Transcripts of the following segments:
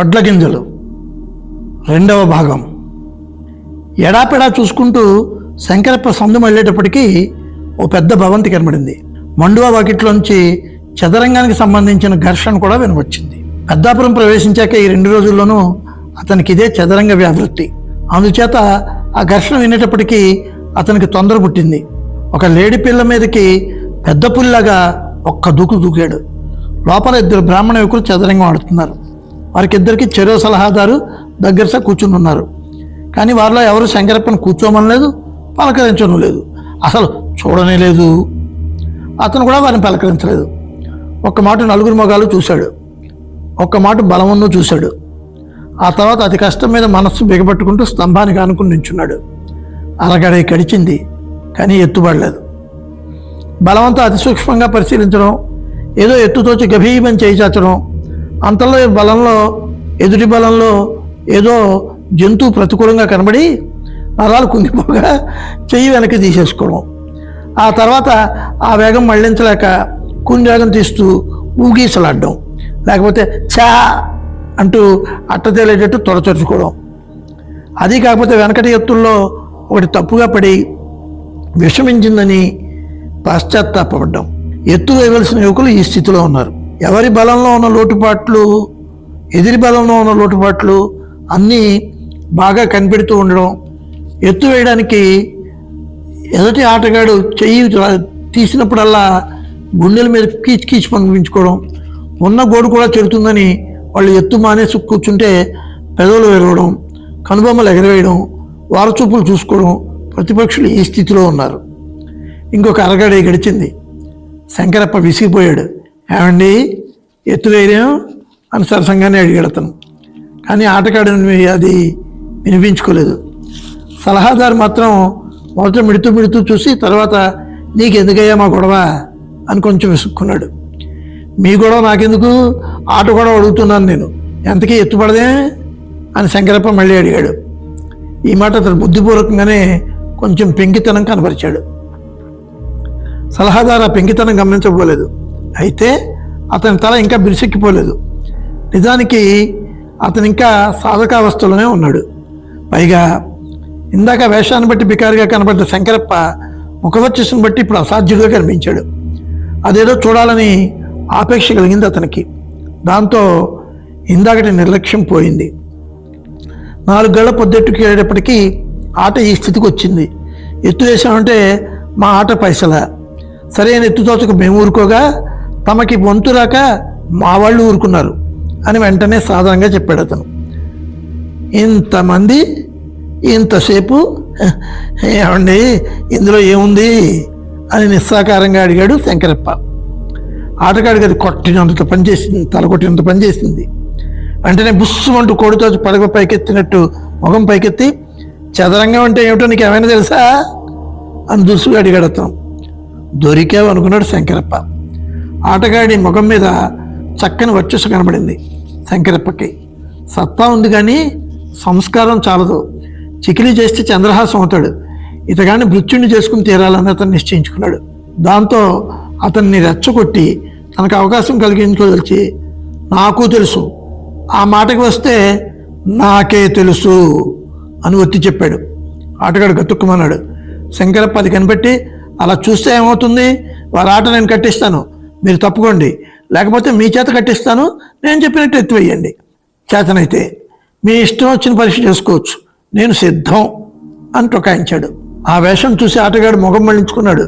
వడ్ల గింజలు రెండవ భాగం. ఎడాపెడా చూసుకుంటూ శంకరప్ప సందు మళ్ళేటప్పటికీ ఓ పెద్ద భవంతి కనబడింది. మండువా వాకిట్లోంచి చదరంగానికి సంబంధించిన ఘర్షణ కూడా వినవచ్చింది పెద్దాపురం ప్రవేశించాక ఈ రెండు రోజుల్లోనూ అతనికి ఇదే చదరంగ వ్యావృత్తి. అందుచేత ఆ ఘర్షణ వినేటప్పటికీ అతనికి తొందర పుట్టింది. ఒక లేడి పిల్ల మీదకి పెద్ద పుల్లగా ఒక్క దూకు దూకాడు. లోపల ఇద్దరు బ్రాహ్మణ యువకులు చదరంగం ఆడుతున్నారు. వారికిద్దరికి చెరో సలహాదారు దగ్గరసా కూర్చుని ఉన్నారు. కానీ వారిలో ఎవరు శంకరప్పను కూర్చోమనలేదు పలకరించడం లేదు. అసలు చూడనే లేదు. అతను కూడా వారిని పలకరించలేదు. ఒక్క మాట నలుగురు మొగాలు చూశాడు. ఒక్క మాట బలమును చూశాడు. ఆ తర్వాత అతి కష్టం మీద మనస్సు బిగపట్టుకుంటూ స్తంభానికి ఆనుకుని నించున్నాడు. అరగడ కడిచింది కానీ ఎత్తుబడలేదు. బలవంతా అతి సూక్ష్మంగా పరిశీలించడం ఏదో ఎత్తుతోచి గభీమని చేయిచాచడం అంతలో ఈ బలంలో ఎదుటి బలంలో ఏదో జంతువు ప్రతికూలంగా కనబడి నరాలు కుంగిపోగా చెయ్యి వెనక్కి తీసేసుకోవడం ఆ తర్వాత ఆ వేగం మళ్ళించలేక కుంజాగం తీస్తూ ఊగీసలాడడం. లేకపోతే చా అంటూ అట్ట తేలేటట్టు తొడచరుచుకోవడం అది కాకపోతే వెనకటి ఎత్తుల్లో ఒకటి తప్పుగా పడి విషమించిందని పశ్చాత్తాపడ్డాం ఎత్తు వేయవలసిన యువకులు ఈ స్థితిలో ఉన్నారు. ఎవరి బలంలో ఉన్న లోటుపాట్లు ఎదిరి బలంలో ఉన్న లోటుపాట్లు అన్నీ బాగా కనిపెడుతూ ఉండడం ఎత్తు వేయడానికి ఎదుటి ఆటగాడు చెయ్యి తీసినప్పుడల్లా గుండెల మీద కీచ్ కీచ్ పంపించుకోవడం ఉన్న గోడు కూడా చెడుతుందని వాళ్ళు ఎత్తు మానేసి కూర్చుంటే పెదవులు విరవడం కనుబొమ్మలు ఎగరవేయడం వారచూపులు చూసుకోవడం ప్రతిపక్షులు ఈ స్థితిలో ఉన్నారు. ఇంకొక అరగడి గడిచింది. శంకరప్ప విసిగిపోయాడు. ఏమండి? ఎత్తు ధైర్యం అని సరసంగానే అడిగెడతాను కానీ ఆటగాడిని అది వినిపించుకోలేదు. సలహాదారు మాత్రం మొదట మిడుతూ మిడుతూ చూసి తర్వాత నీకు ఎందుకయ్యా మా గొడవ అని కొంచెం విసుక్కున్నాడు. మీ గొడవ నాకెందుకు? ఆట గొడవ అడుగుతున్నాను నేను. ఎంతకీ ఎత్తుపడదే అని శంకరప్ప మళ్ళీ అడిగాడు. ఈ మాట అతను బుద్ధిపూర్వకంగానే కొంచెం పెంకితనం కనపరిచాడు. సలహాదారు ఆ పెంకితనం గమనించబోలేదు. అయితే అతని తల ఇంకా బిరుసెక్కిపోలేదు. నిజానికి అతను ఇంకా సాధకావస్థలోనే ఉన్నాడు. పైగా ఇందాక వేషాన్ని బట్టి బికారిగా కనబడ్డ శంకరప్ప ముఖవచ్చస్సును బట్టి ఇప్పుడు అసాధ్యుడిగా కనిపించాడు. అదేదో చూడాలని ఆపేక్ష కలిగింది అతనికి. దాంతో ఇందాకటి నిర్లక్ష్యం పోయింది. నాలుగు గళ్ళ పొద్దెట్టుకు వెళ్ళేటప్పటికీ ఆట ఈ స్థితికి వచ్చింది. ఎత్తు వేసామంటే మా ఆట పైసల. సరైన ఎత్తు తోచక మేము ఊరుకోగా తమకి వంతు రాక మా వాళ్ళు ఊరుకున్నారు అని వెంటనే సాధారణంగా చెప్పాడు అతను. ఇంతమంది ఇంతసేపు ఏమండి ఇందులో ఏముంది అని నిస్సాకారంగా అడిగాడు శంకరప్ప. ఆటగాడికి అది కొట్టినంత పనిచేసింది తల కొట్టినంత పనిచేసింది వెంటనే బుస్సు అంటూ కోడితో పడగ పైకెత్తినట్టు ముఖం పైకెత్తి చదరంగం అంటే ఏమిటో నీకు ఏమైనా తెలుసా? అని దుసుగా అడిగాడు అతను. దొరికావు అనుకున్నాడు శంకరప్ప. ఆటగాడి ముఖం మీద చక్కని వర్చస్సు కనబడింది. శంకరప్పకి. సత్తా ఉంది కానీ సంస్కారం చాలదు. చికిలి చేస్తే చంద్రహాసం అవుతాడు. ఇతగాని మృత్యుని చేసుకుని తీరాలని అతను నిశ్చయించుకున్నాడు. దాంతో అతన్ని రెచ్చగొట్టి తనకు అవకాశం కలిగించుకోదలిచి నాకు తెలుసు. ఆ మాటకి వస్తే నాకే తెలుసు అని ఒత్తి చెప్పాడు. ఆటగాడు గతుక్కుమన్నాడు. శంకరప్ప అది కనిపెట్టి అలా చూస్తే ఏమవుతుంది? వారి ఆట నేను కట్టిస్తాను. మీరు తప్పుకోండి. లేకపోతే మీ చేత కట్టిస్తాను నేను చెప్పినట్టు ఎత్తివేయండి. చేతనైతే మీ ఇష్టం వచ్చిన పరీక్ష చేసుకోవచ్చు. నేను సిద్ధం అని టొకాయించాడు. ఆ వేషం చూసి ఆటగాడు ముఖం మళ్ళించుకున్నాడు.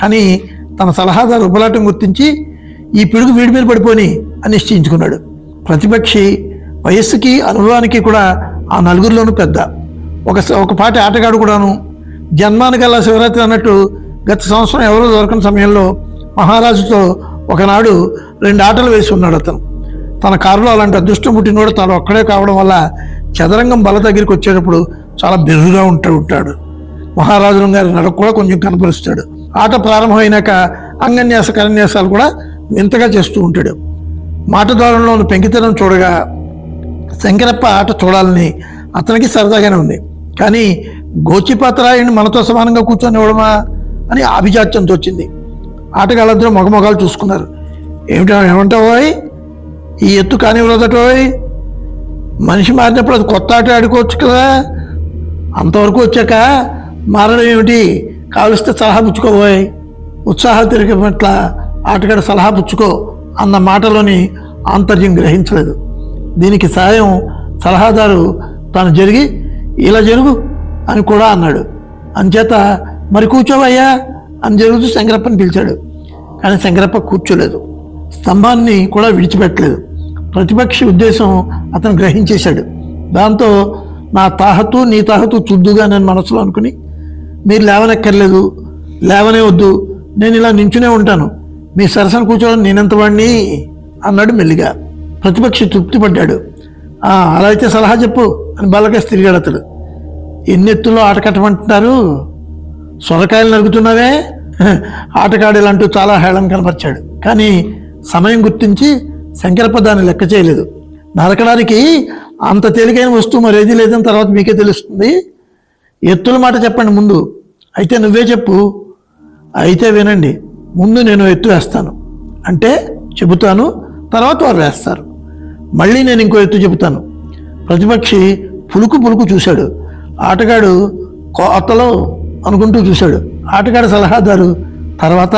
కానీ తన సలహాదారు ఉపలాటం గుర్తించి ఈ పిడుగు వీడి మీద పడిపోని అని నిశ్చయించుకున్నాడు. ప్రతిపక్షి వయస్సుకి అనుభవానికి కూడా ఆ నలుగురిలోనూ పెద్ద. ఒక ఒక పాటి ఆటగాడు కూడాను జన్మానికల్లా శివరాత్రి అన్నట్టు గత సంవత్సరం ఎవరో దొరకని సమయంలో మహారాజుతో ఒకనాడు రెండు ఆటలు వేసి ఉన్నాడు అతను. తన కారులో అలాంటి అదృష్టం పుట్టినోడు తను ఒక్కడే కావడం వల్ల చదరంగం బల దగ్గరికి వచ్చేటప్పుడు చాలా బెర్రుగా ఉంటూ ఉంటాడు. మహారాజులం గారి నడక కూడా కొంచెం కనపరుస్తాడు. ఆట ప్రారంభమైనాక అంగన్యాస కరన్యాసాలు కూడా వింతగా చేస్తూ ఉంటాడు. మాట ద్వారంలోని పెంకితనం చూడగా శంకరప్ప ఆట చూడాలని అతనికి సరదాగానే ఉంది. కానీ గోచిపాత్రాయని మనతో సమానంగా కూర్చొని ఇవ్వడమా అని ఆభిజాత్యంతో వచ్చింది ఆటగాళ్ళందరూ మగమగాలు చూసుకున్నారు. ఏమిటో ఏమంటావోయ్ ఈ ఎత్తు కానివ్వలేదటోయ్ మనిషి మారినప్పుడు అది కొత్త ఆట ఆడుకోవచ్చు కదా? అంతవరకు వచ్చాక మారడం ఏమిటి? కావలిస్తే సలహా పుచ్చుకోబోయ్ ఉత్సాహం తిరిగి పట్ల ఆటగాడు సలహా పుచ్చుకో అన్న మాటలోని ఆంతర్యం గ్రహించలేదు. దీనికి సాయం సలహాదారు తాను జరిగి ఇలా జరుగు అని కూడా అన్నాడు. అంచేత మరి కూర్చోవయ్యా. అని జరుగుతూ శంకరప్పని పిలిచాడు. కానీ శంకరప్ప కూర్చోలేదు. స్తంభాన్ని కూడా విడిచిపెట్టలేదు. ప్రతిపక్ష ఉద్దేశం అతను గ్రహించేశాడు. దాంతో నా తాహతు నీ తాహతు చుద్దుగా నేను మనసులో అనుకుని మీరు లేవనెక్కర్లేదు లేవనే వద్దు నేను ఇలా నించునే ఉంటాను. మీ సరసన కూర్చోవడం నేనెంత వాడిని అన్నాడు మెల్లిగా. ప్రతిపక్ష తృప్తి పడ్డాడు అలా అయితే సలహా చెప్పు అని బాలకేష్ తిరిగాడు అతడు. ఎన్ని ఆట కట్టమంటున్నారు? సొరకాయలు నరుగుతున్నావే? ఆటగాడేలంటూ చాలా హేళన కనపరిచాడు. కానీ సమయం గుర్తించి శంకరప్ప దాన్ని లెక్క చేయలేదు. నరకడానికి అంత తేలికైన వస్తువు మరేది లేదని తర్వాత మీకే తెలుస్తుంది. ఎత్తుల మాట చెప్పండి ముందు. అయితే నువ్వే చెప్పు. అయితే వినండి. ముందు నేను ఎత్తు వేస్తాను. అంటే చెబుతాను తర్వాత వారు వేస్తారు. మళ్ళీ నేను ఇంకో ఎత్తు చెబుతాను. ప్రతిపక్షి పులుకు పులుకు చూశాడు. ఆటగాడు కోతలో అనుకుంటూ చూశాడు. ఆటగాడు సలహాదారు తర్వాత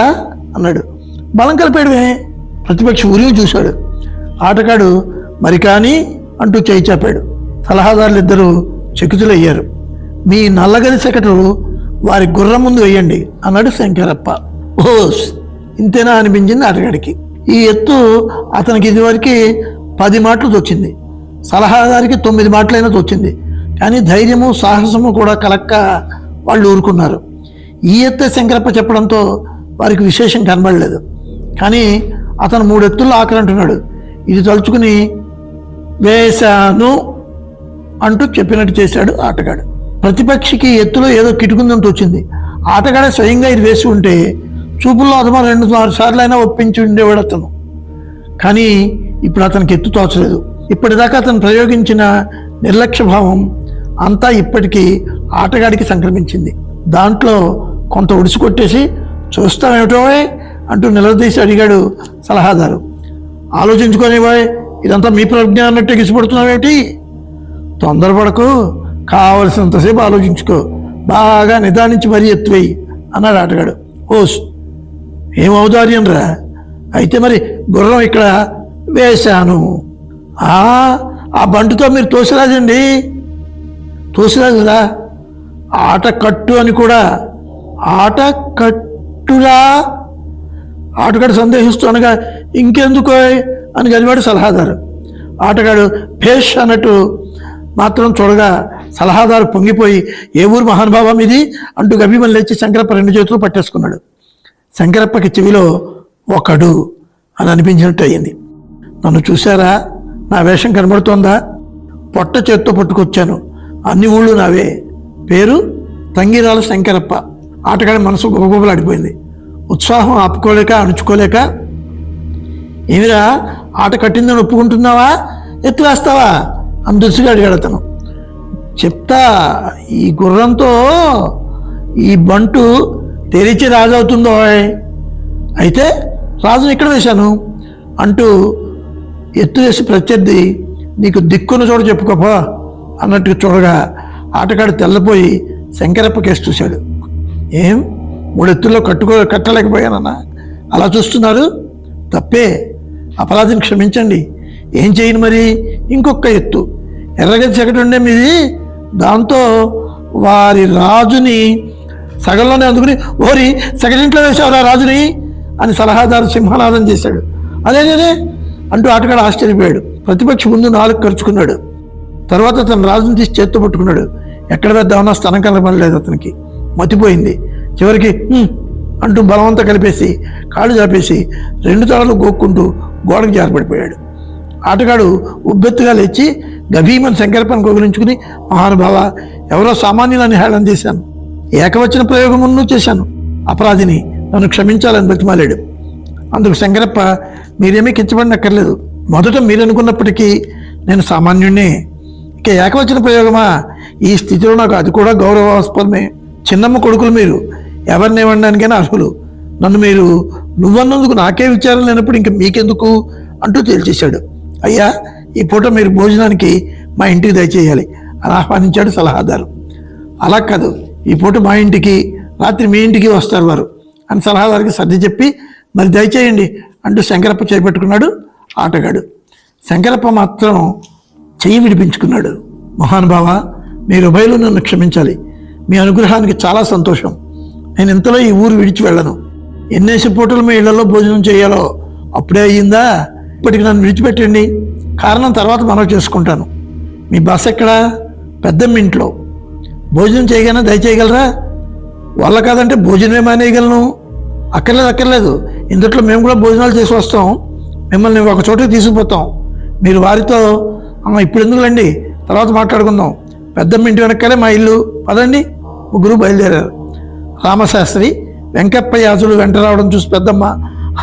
అన్నాడు. బలం కలిపాడువే ప్రతిపక్ష ఉరిగి చూశాడు. ఆటగాడు మరి కానీ అంటూ చేయి చాపాడు. సలహాదారులు ఇద్దరు అయ్యారు మీ నల్లగది సెకటరు వారి గుర్రం ముందు వేయండి అన్నాడు శంకరప్ప. ఓస్ ఇంతేనా అనిపించింది ఆటగాడికి. ఈ ఎత్తు అతనికి ఇదివరకు పది మాటలు తోచింది. సలహాదారికి తొమ్మిది మాటలైనా తోచింది. కానీ ధైర్యము సాహసము కూడా కలక్క వాళ్ళు ఊరుకున్నారు. ఈ ఎత్తే శంకరప్ప చెప్పడంతో వారికి విశేషం కనబడలేదు. కానీ అతను మూడు ఎత్తుల్లో ఆకలంటున్నాడు. ఇది తలుచుకుని వేశాను అంటూ చెప్పినట్టు చేశాడు ఆటగాడు. ప్రతిపక్షికి ఎత్తులో ఏదో కిటుకుందంత వచ్చింది ఆటగాడ స్వయంగా ఇది వేసి ఉంటే చూపుల్లో అదమా రెండు నాలుగు సార్లు అయినా ఒప్పించి ఉండేవాడు అతను. కానీ ఇప్పుడు అతనికి ఎత్తు తోచలేదు. ఇప్పటిదాకా అతను ప్రయోగించిన నిర్లక్ష్య భావం అంతా ఇప్పటికీ ఆటగాడికి సంక్రమించింది. దాంట్లో కొంత ఉడిసి కొట్టేసి చూస్తామేమిటో అంటూ నిలదీసి అడిగాడు సలహాదారు. ఆలోచించుకునేవాయ్ ఇదంతా మీ ప్రజ్ఞ అన్నట్టు ఎగిసిపడుతున్నావేమిటి? తొందరపడకు కావలసినంతసేపు ఆలోచించుకో బాగా నిదానించి మరీ ఎత్తువేయి అన్నాడు ఆటగాడు. ఓస్ ఏం ఔదార్యం రా? అయితే మరి గుర్రం ఇక్కడ వేశాను. ఆ బంటుతో మీరు తోసిరాజండి. తోసిరాజురా కదా? ఆట కట్టు అని కూడా ఆట కట్టురా ఆటగాడు సందేహిస్తూ అనగా ఇంకెందుకో అని గదివాడు సలహాదారు. ఆటగాడు భేష్ అన్నట్టు మాత్రం చూడగా సలహాదారు పొంగిపోయి ఏ ఊరు మహానుభావం ఇది? అంటూ గభీమని లేచి శంకరప్ప రెండు చేతులు పట్టేసుకున్నాడు. శంకరప్పకి చెవిలో ఒకడు అని అనిపించినట్టు అయింది నన్ను చూశారా? నా వేషం కనబడుతోందా? పొట్ట చేత్తో పట్టుకొచ్చాను. అన్ని ఊళ్ళు నావే. పేరు తంగిరాల శంకరప్ప. ఆటగాడి మనసు గుబగుబలాడిపోయింది. ఉత్సాహం ఆపుకోలేక అణుచుకోలేక ఏమిరా ఆట కట్టిందని ఒప్పుకుంటున్నావా? ఎత్తు వేస్తావా? అని దుసిగా అడిగాడు అతను. చెప్తా ఈ గుర్రంతో ఈ బంటు తెరిచి రాజు అవుతుందో అయితే రాజును ఇక్కడ వేశాను? అంటూ ఎత్తు వేసి ప్రత్యర్థి నీకు దిక్కున్న చోట చెప్పుకోపో అన్నట్టు చూడగా ఆటగాడు తెల్లపోయి శంకరప్ప కేసు చూశాడు. ఏం? మూడెత్తుల్లో కట్టుకో కట్టలేకపోయానన్నా. అలా చూస్తున్నారు? తప్పే. అపరాధిని క్షమించండి. ఏం చేయను మరి? ఇంకొక ఎత్తు. ఎర్రగది సెకటి ఉండే మీది? దాంతో వారి రాజుని సగంలోనే అందుకుని ఓరి సెకండింట్లో వేసావురా రాజుని అని సలహాదారు సింహనాదం చేశాడు. అదేనే అంటూ ఆటగాడు ఆశ్చర్యపోయాడు. ప్రతిపక్ష ముందు నాలుగు ఖర్చుకున్నాడు తర్వాత తన రాజుని తీసి చేత్తో పట్టుకున్నాడు. ఎక్కడ వేద్దామన్నా స్థలం కలపలేదు అతనికి. మతిపోయింది. చివరికి అంటూ బలవంతా కలిపేసి కాళ్ళు చాపేసి రెండు తలలు గోక్కుంటూ గోడకు జారపడిపోయాడు. ఆటగాడు ఉబ్బెత్తుగా లేచి గభీమని శంకరప్పని గోగులించుకుని మహానుభావ ఎవరో సామాన్యులని హేళన చేశాను. ఏకవచన ప్రయోగమును చేశాను. అపరాధిని నన్ను క్షమించాలని బతిమాలాడు అందుకు శంకరప్ప మీరేమీ కించబడినక్కర్లేదు మొదట మీరు అనుకున్నప్పటికీ నేను సామాన్యుణ్ణి. ఇక ఏకవచన ప్రయోగమా? ఈ స్థితిలో నాకు అది కూడా గౌరవాస్పదమే. చిన్నమ్మ కొడుకులు మీరు. ఎవరిని ఇవ్వడానికైనా అర్హులు. నన్ను మీరు నువ్వన్నందుకు నాకే విచారం లేనప్పుడు ఇంక మీకెందుకు అంటూ తేల్చేశాడు. అయ్యా ఈ పూట మీరు భోజనానికి మా ఇంటికి దయచేయాలి. అని ఆహ్వానించాడు సలహాదారు. అలా కాదు ఈ పూట మా ఇంటికి రాత్రి మీ ఇంటికి వస్తారు వారు అని సలహాదారికి సర్ది చెప్పి మరి దయచేయండి అంటూ శంకరప్ప చేపెట్టుకున్నాడు ఆటగాడు. శంకరప్ప మాత్రం చెయ్యి విడిపించుకున్నాడు. మహానుభావ మీరు ఉభయలు నన్ను క్షమించాలి. మీ అనుగ్రహానికి చాలా సంతోషం. నేను ఇంతలో ఈ ఊరు విడిచి వెళ్ళను. ఎన్నేసి పూటలు మీ ఇళ్ళలో భోజనం చేయాలో అప్పుడే అయ్యిందా? ఇప్పటికి నన్ను విడిచిపెట్టండి. కారణం తర్వాత మనం చేసుకుంటాను. మీ బస్ ఎక్కడా? పెద్దమ్మ ఇంట్లో భోజనం చేయగానే దయచేయగలరా? వాళ్ళ కాదంటే భోజనమే మానేయగలను. అక్కర్లేదు అక్కర్లేదు. ఇందుట్లో మేము కూడా భోజనాలు చేసి వస్తాం. మిమ్మల్ని ఒక చోటకి తీసుకుపోతాం. మీరు వారితో ఇప్పుడు ఎందుకులండి? తర్వాత మాట్లాడుకుందాం. పెద్దమ్మ ఇంటి వెనకాలే మా ఇల్లు. పదండి. ముగ్గురు బయలుదేరారు. రామశాస్త్రి వెంకప్ప యాజులు వెంట రావడం చూసి పెద్దమ్మ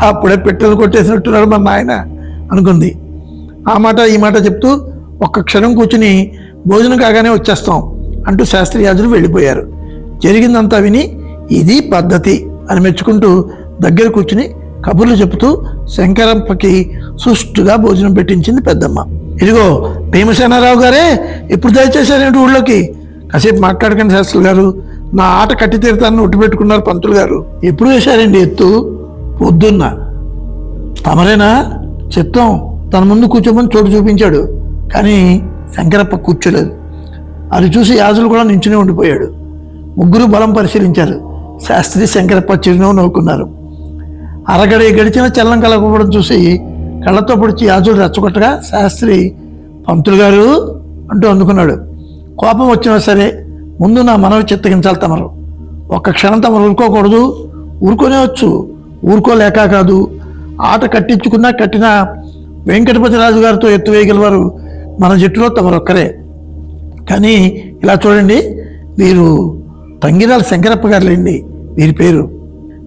అప్పుడే పెట్టెలు కొట్టేసినట్టున్నాడు మా నాయన అనుకుంది. ఆ మాట ఈ మాట చెప్తూ ఒక్క క్షణం కూర్చుని భోజనం కాగానే వచ్చేస్తాం అంటూ శాస్త్రియాజులు వెళ్ళిపోయారు. జరిగిందంతా విని ఇది పద్ధతి అని మెచ్చుకుంటూ దగ్గర కూర్చుని కబుర్లు చెబుతూ శంకరప్పకి సుష్టుగా భోజనం పెట్టించింది పెద్దమ్మ. ఇదిగో భీమసేనారావు గారే ఎప్పుడు దయచేశారేంటి ఊళ్ళోకి. కాసేపు మాట్లాడకండి శాస్త్రులు గారు. నా ఆట కట్టి తీరుతాన్ని ఒట్టు పెట్టుకున్నారు పంతులు గారు. ఎప్పుడు వేశారండి ఎత్తు? పొద్దున్న. తమరేనా? చిత్తం తన ముందు కూర్చోమని చోటు చూపించాడు. కానీ శంకరప్ప కూర్చోలేదు. అది చూసి యాజులు కూడా నించునే ఉండిపోయాడు. ముగ్గురు బలం పరిశీలించారు. శాస్త్రి శంకరప్ప చిరునవ్వు నవ్వుకున్నారు. అరగడి గడిచిన చల్లం కలగకపోవడం చూసి కళ్ళతో పొడిచి యాజుడు రెచ్చగొట్టగా శాస్త్రి పంతులు గారు అంటూ అందుకున్నాడు. కోపం వచ్చినా సరే ముందు నా మనవి చిత్తగించాలి తమరు. ఒక్క క్షణం తమరు ఊరుకోకూడదు. ఊరుకోనే వచ్చు. ఊరుకోలేక కాదు. ఆట కట్టించుకున్నా కట్టిన వెంకటపతి రాజు గారితో ఎత్తు మన జట్టులో తమరొక్కరే. కానీ ఇలా చూడండి వీరు తంగిరాల శంకరప్ప గారులేండి. వీరి పేరు.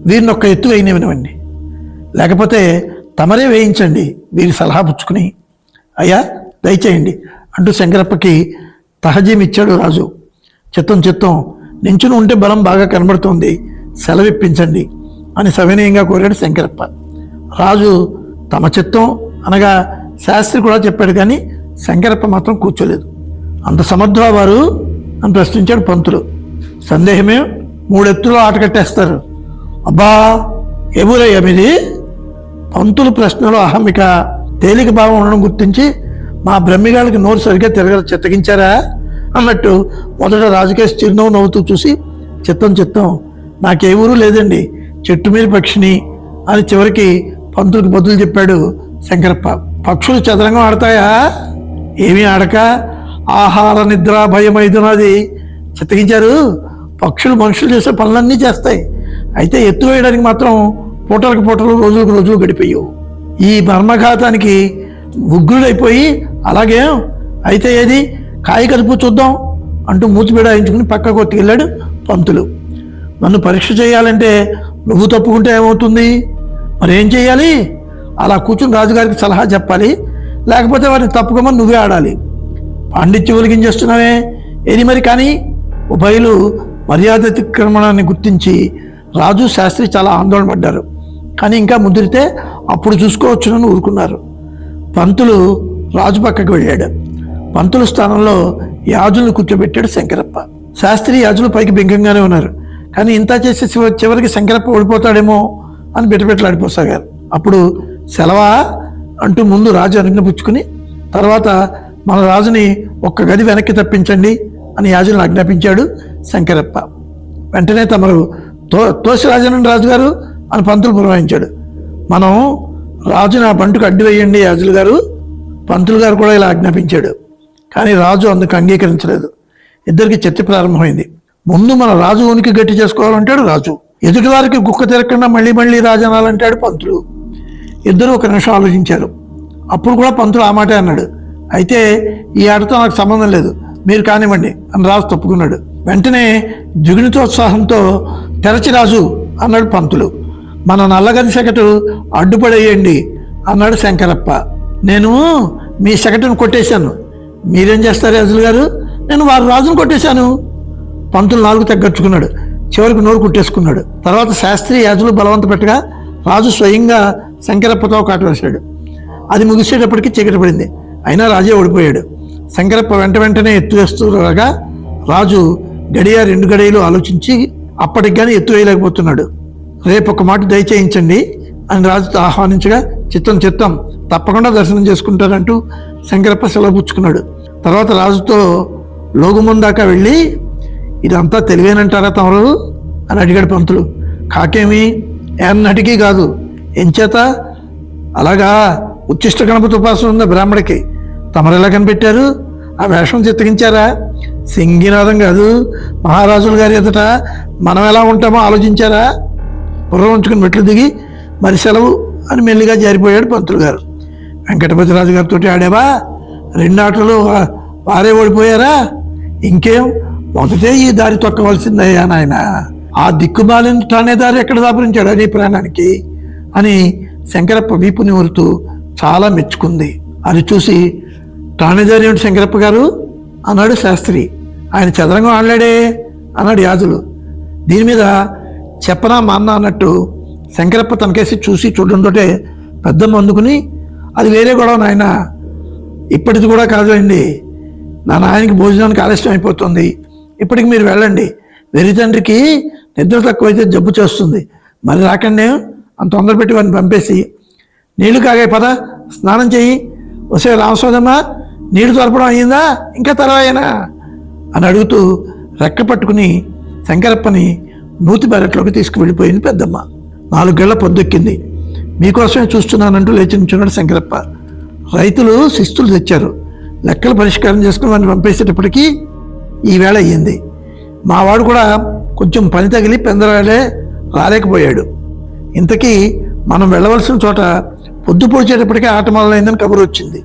వీరిని ఒక్క ఎత్తు వేయనివ్వనివ్వండి లేకపోతే తమరే వేయించండి. వీరి సలహా పుచ్చుకుని. అయ్యా దయచేయండి. అంటూ శంకరప్పకి తహజీం ఇచ్చాడు రాజు. చిత్తం చిత్తం నించుని ఉంటే బలం బాగా కనబడుతోంది. సెలవిప్పించండి అని సవినయంగా కోరాడు శంకరప్ప. రాజు తమ చిత్తం అనగా శాస్త్రి కూడా చెప్పాడు కానీ శంకరప్ప మాత్రం కూర్చోలేదు. అంత సమర్థులా వారు అని ప్రశ్నించాడు పంతులు. సందేహమే మూడెత్తులో ఆట కట్టేస్తారు. అబ్బా ఏ మీది? పంతులు ప్రశ్నలో అహమిక తేలిక భావం ఉండడం గుర్తించి మా బ్రహ్మిగాళ్ళకి నోరు సరిగ్గా తిరగ చిత్తగించారా అన్నట్టు మొదట రాజకేష్ చిరునవ్వు నవ్వుతూ చూసి చిత్తం చిత్తం నాకే ఊరు లేదండి. చెట్టు మీద పక్షిని అని చివరికి పంతులకు బదులు చెప్పాడు శంకరప్ప పక్షులు చదరంగం ఆడతాయా? ఏమీ ఆడక. ఆహార నిద్ర భయం ఐదునది చిత్తగించారు పక్షులు మనుషులు చేసే పనులన్నీ చేస్తాయి. అయితే ఎత్తు వేయడానికి మాత్రం పూటలకు పూటలు రోజులకు రోజులు గడిపోయావు ఈ మర్మఘాతానికి ఉగ్రుడైపోయి అలాగే అయితే ఏది? కాయ కలుపు చూద్దాం అంటూ మూతిబిడాయించుకుని పక్కకు వెళ్ళాడు పంతులు. నన్ను పరీక్ష చేయాలంటే నువ్వు తప్పుకుంటే ఏమవుతుంది? మరేం చేయాలి అలా కూర్చుని రాజుగారికి సలహా చెప్పాలి. లేకపోతే వారిని తప్పుకోమని నువ్వే ఆడాలి. పాండిత్య ఒలిగించేస్తున్నావే ఏది మరి కానీ? ఉభయులు మర్యాద అతిక్రమణాన్ని గుర్తించి రాజు శాస్త్రి చాలా ఆందోళన పడ్డారు కానీ ఇంకా ముదిరితే అప్పుడు చూసుకోవచ్చునని ఊరుకున్నారు. పంతులు రాజు పక్కకు వెళ్ళాడు. పంతుల స్థానంలో యాజులను కూర్చోబెట్టాడు శంకరప్ప. శాస్త్రి యాజులు పైకి బింకంగానే ఉన్నారు. కానీ ఇంత చేసే చివ- చివరికి శంకరప్ప ఓడిపోతాడేమో అని బిట్టబెట్టలాడిపోసాగారు అప్పుడు సెలవా అంటూ ముందు రాజు అనుజ్ఞ పుచ్చుకుని తర్వాత మన రాజుని ఒక్క గది వెనక్కి తప్పించండి అని యాజులను ఆజ్ఞాపించాడు శంకరప్ప. వెంటనే తమరు తో తోసి రాజనండి రాజుగారు అని పంతులు పురమాయించాడు. మనం రాజు నా పంటకు అడ్డు వేయండి యాజులు గారు. పంతులు గారు కూడా ఇలా ఆజ్ఞాపించాడు. కానీ రాజు అందుకు అంగీకరించలేదు. ఇద్దరికి చర్చ ప్రారంభమైంది. ముందు మన రాజు ఉనికి గట్టి చేసుకోవాలంటాడు రాజు. ఎదుటి వారికి గుక్క తిరగకుండా మళ్ళీ మళ్ళీ రాజు అనాలంటాడు పంతులు. ఇద్దరు ఒక నిమిషం ఆలోచించారు. అప్పుడు కూడా పంతులు ఆ మాటే అన్నాడు. అయితే ఈ ఆటతో నాకు సంబంధం లేదు. మీరు కానివ్వండి అని రాజు తప్పుకున్నాడు. వెంటనే జుగునితోత్సాహంతో తెరచి రాజు అన్నాడు పంతులు. మన నల్లగని సగటు అడ్డుపడేయండి అన్నాడు శంకరప్ప. నేను మీ సగటును కొట్టేశాను. మీరేం చేస్తారు రాజులు గారు? నేను వారు రాజును కొట్టేశాను. పంతులు నాలుగు తగ్గట్టుకున్నాడు చివరికి నోరు కుట్టేసుకున్నాడు. తర్వాత శాస్త్రి యాజులు బలవంత పెట్టగా రాజు స్వయంగా శంకరప్పతో కాటు వేశాడు. అది ముగిసేటప్పటికి చీకటి పడింది. అయినా రాజే ఓడిపోయాడు. శంకరప్ప వెంట వెంటనే ఎత్తు వేస్తుండగా రాజు గడియ రెండు గడియలు ఆలోచించి అప్పటికి కానీ ఎత్తు వేయలేకపోతున్నాడు. రేపు ఒక మాట దయచేయించండి అని రాజుతో ఆహ్వానించగా చిత్తం చిత్తం తప్పకుండా దర్శనం చేసుకుంటారంటూ శంకరప్ప సెలవుచ్చుకున్నాడు తర్వాత రాజుతో లోగుముందాకా వెళ్ళి ఇదంతా తెలివేనంటారా తమరు? అని అడిగాడు పంతులు. కాకేమి ఏమన్నటికీ కాదు. ఎంచేత అలాగా ఉచ్చిష్ట గణపతి ఉపాసన ఉన్న బ్రాహ్మడికి తమరు ఎలా కనిపెట్టారు? ఆ వేషం చిత్తగించారా? సింగినాదం కాదు. మహారాజుల గారి ఎదుట మనం ఎలా ఉంటామో ఆలోచించారా? బుర్ర ఉంచుకుని మెట్లు దిగి మరి సెలవు అని మెల్లిగా జారిపోయాడు పంతులు గారు. వెంకటపతి రాజు గారితో ఆడావా? రెండు ఆటలు వారే ఓడిపోయారా? ఇంకేం? మొదటే ఈ దారి తొక్కవలసిందయ్యా నాయన. ఆ దిక్కుమాలిన తానే దారి ఎక్కడ దాపురించాడు నీ ప్రాణానికి? అని శంకరప్ప వీపు నిమురుతూ చాలా మెచ్చుకుంది. అది చూసి తానేదారి ఏమిటి శంకరప్ప గారు? అన్నాడు శాస్త్రి. ఆయన చదరంగం ఆడలేడే అన్నాడు యాజులు. దీని మీద చెప్పనా మా అన్న అన్నట్టు శంకరప్ప తనకేసి చూసి చూడడంతో పెద్దమ్మ అందుకుని అది వేరే గొడవ నాయన. ఇప్పటిది కూడా కాదులేండి. నా నాయనకి భోజనానికి ఆలస్యం అయిపోతుంది. ఇప్పటికి మీరు వెళ్ళండి. వెరి తండ్రికి నిద్ర తక్కువైతే జబ్బు చేస్తుంది. మరి రాకండి. అంత తొందర పెట్టి వాడిని పంపేసి నీళ్ళు కాగాయి పద స్నానం చేయి. వసే రామస్వాదమ్మ నీళ్ళు తొలపడం అయ్యిందా? ఇంకా తర్వాయనా? అని అడుగుతూ రెక్క పట్టుకుని శంకరప్పని నూతి బెరట్లోకి తీసుకువెళ్ళిపోయింది పెద్దమ్మ. నాలుగేళ్ళ గేళ్ళ మీకోసమే చూస్తున్నానంటూ లేచి నించున్నాడు శంకరప్ప. రైతులు శిస్తులు తెచ్చారు. లెక్కలు పరిష్కారం చేసుకుని వాడిని పంపేసేటప్పటికీ ఈవేళ అయ్యింది. మావాడు కూడా కొంచెం పని తగిలి పెందరాలే రాలేకపోయాడు. ఇంతకీ మనం వెళ్ళవలసిన చోట పొద్దు పొడిచేటప్పటికే ఆట మొదలైందని కబురు వచ్చింది.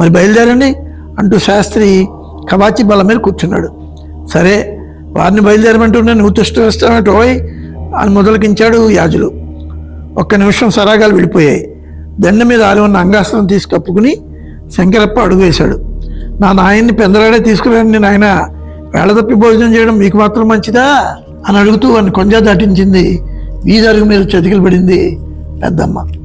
మరి బయలుదేరండి అంటూ శాస్త్రి కవాచి బల్ల మీద కూర్చున్నాడు. సరే వారిని బయలుదేరమంటూ నువ్వు తిష్ట వేస్తామంటే ఓయ్ అని మొదలకించాడు యాజులు. ఒక్క నిమిషం సరాగాలు విడిపోయాయి దండ మీద ఆరి ఉన్న అంగాస్త్రం తీసి కప్పుకుని శంకరప్ప అడుగు వేశాడు. నా నాయన్ని పెందలాడే తీసుకురండి నాయన. వేళ భోజనం చేయడం మీకు మాత్రం మంచిదా? అని అడుగుతూ వాడిని కొంజా దాటించింది. వీధి అరుగు మీద చతికిలు పడింది పెద్దమ్మ.